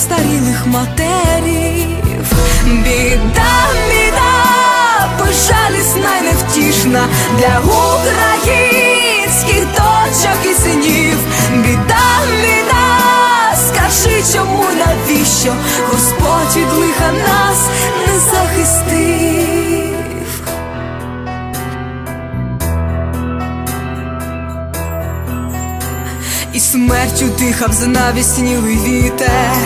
сльозами матерів. Біда, біда, безжалісна найневтішна невтішна для українських дочок і синів. Біда, біда, скажи, чому навіщо Господь від лиха нас не захистив. Смертю дихав знавіснілий вітер,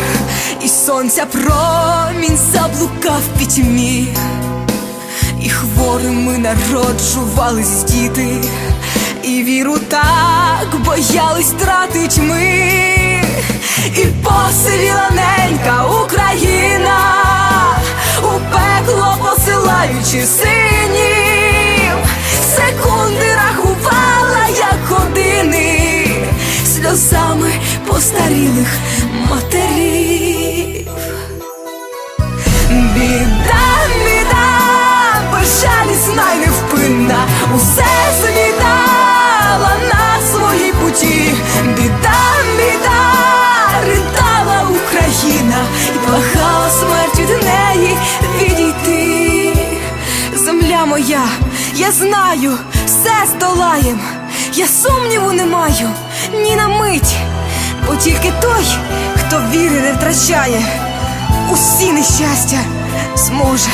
і сонця промінь заблукав в пітьмі, і хворими народжувались діти, і віру так боялись тратить ми, і посивіла ненька сльозами постарілих матерів. Біда, біда, безжалісна й невпинна, усе змітала на своїй путі. Біда, біда, ридала Україна і благала смерть від неї відійти. Земля моя, я знаю, все здолаєм, я сумніву не маю ні на мить, бо тільки той, хто віри не втрачає, усі нещастя зможе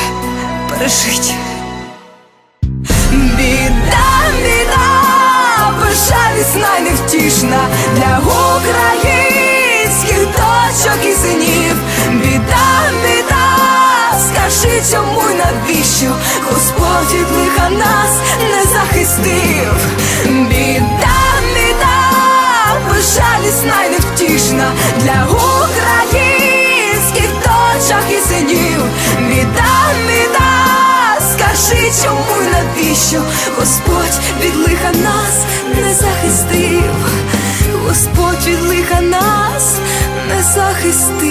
пережити. Біда, біда, й невтішна для українських дочок і синів. Біда, біда, скажи, чому й навіщо Господь від лиха нас не захистив. Біда, дочок і синів. Біда, біда, скажи, чому й навіщо Господь від лиха нас не захистив, Господь від лиха нас не захистив.